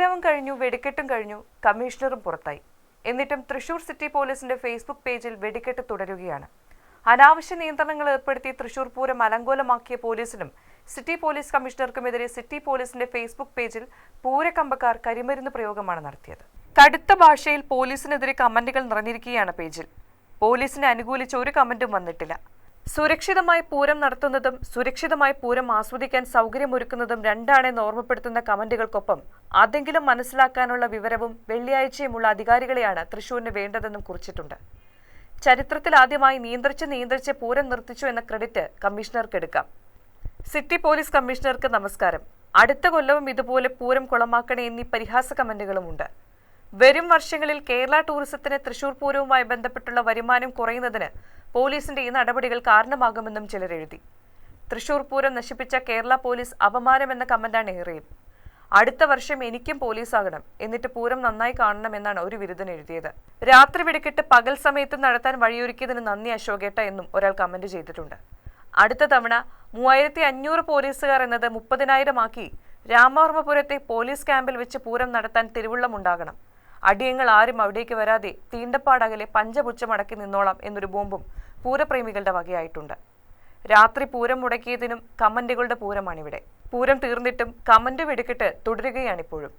പൂരവും കഴിഞ്ഞു വെടിക്കെട്ടും കഴിഞ്ഞു കമ്മീഷണറും പുറത്തായി. എന്നിട്ടും തൃശൂർ സിറ്റി പോലീസിന്റെ ഫേസ്ബുക്ക് പേജിൽ വെടിക്കെട്ട് തുടരുകയാണ്. അനാവശ്യ നിയന്ത്രണങ്ങൾ ഏർപ്പെടുത്തി തൃശൂർ പൂരം അലങ്കോലമാക്കിയ പോലീസിനും സിറ്റി പോലീസ് കമ്മീഷണർക്കുമെതിരെ സിറ്റി പോലീസിന്റെ ഫേസ്ബുക്ക് പേജിൽ പൂരക്കമ്പക്കാർ കരിമരുന്ന് പ്രയോഗമാണ് നടത്തിയത്. കടുത്ത ഭാഷയിൽ പോലീസിനെതിരെ കമന്റുകൾ നിറഞ്ഞിരിക്കുകയാണ് പേജിൽ. പോലീസിനെ അനുകൂലിച്ച ഒരു കമന്റും വന്നിട്ടില്ല. സുരക്ഷിതമായി പൂരം നടത്തുന്നതും സുരക്ഷിതമായി പൂരം ആസ്വദിക്കാൻ സൗകര്യമൊരുക്കുന്നതും രണ്ടാണെന്ന് ഓർമ്മപ്പെടുത്തുന്ന കമന്റുകൾക്കൊപ്പം അതെങ്കിലും മനസ്സിലാക്കാനുള്ള വിവരവും വെള്ളിയാഴ്ചയുമുള്ള അധികാരികളെയാണ് തൃശൂരിന് വേണ്ടതെന്നും കുറിച്ചിട്ടുണ്ട്. ചരിത്രത്തിൽ ആദ്യമായി നിയന്ത്രിച്ച് നിയന്ത്രിച്ച് പൂരം നിർത്തിച്ചു എന്ന ക്രെഡിറ്റ് കമ്മീഷണർക്ക് എടുക്കാം സിറ്റി പോലീസ് കമ്മീഷണർക്ക് നമസ്കാരം. അടുത്ത കൊല്ലവും ഇതുപോലെ പൂരം കുളമാക്കണേ എന്നീ പരിഹാസ കമന്റുകളുമുണ്ട്. വരും വർഷങ്ങളിൽ കേരള ടൂറിസത്തിന് തൃശൂർ പൂരവുമായി ബന്ധപ്പെട്ടുള്ള വരുമാനം കുറയുന്നതിന് പോലീസിന്റെ ഈ നടപടികൾ കാരണമാകുമെന്നും ചിലർ എഴുതി. തൃശൂർ പൂരം നശിപ്പിച്ച കേരള പോലീസ് അപമാനമെന്ന കമന്റാണ് ഏറെയും. അടുത്ത വർഷം എനിക്കും പോലീസാകണം എന്നിട്ട് പൂരം നന്നായി കാണണം എന്നാണ് ഒരു വിരുദ്ധൻ എഴുതിയത്. രാത്രി വെടിക്കെട്ട് പകൽ സമയത്ത് നടത്താൻ വഴിയൊരുക്കിയതിന് നന്ദി അശോകേട്ട എന്നും ഒരാൾ കമന്റ് ചെയ്തിട്ടുണ്ട്. അടുത്ത തവണ മൂവായിരത്തി അഞ്ഞൂറ് പോലീസുകാർ എന്നത് മുപ്പതിനായിരമാക്കി രാമവർമ്മപുരത്തെ പോലീസ് ക്യാമ്പിൽ വെച്ച് പൂരം നടത്താൻ തിരുവുള്ളമുണ്ടാകണം. അടിയങ്ങൾ ആരും അവിടേക്ക് വരാതെ തീണ്ടപ്പാടകലെ പഞ്ചപുച്ചമടക്കി നിന്നോളാം എന്നൊരു ബോംബും പൂരപ്രേമികളുടെ വകയായിട്ടുണ്ട്. രാത്രി പൂരം മുടക്കിയതിനും കമന്റുകളുടെ പൂരമാണിവിടെ. പൂരം തീർന്നിട്ടും കമന്റ് വെടിക്കെട്ട് തുടരുകയാണിപ്പോഴും.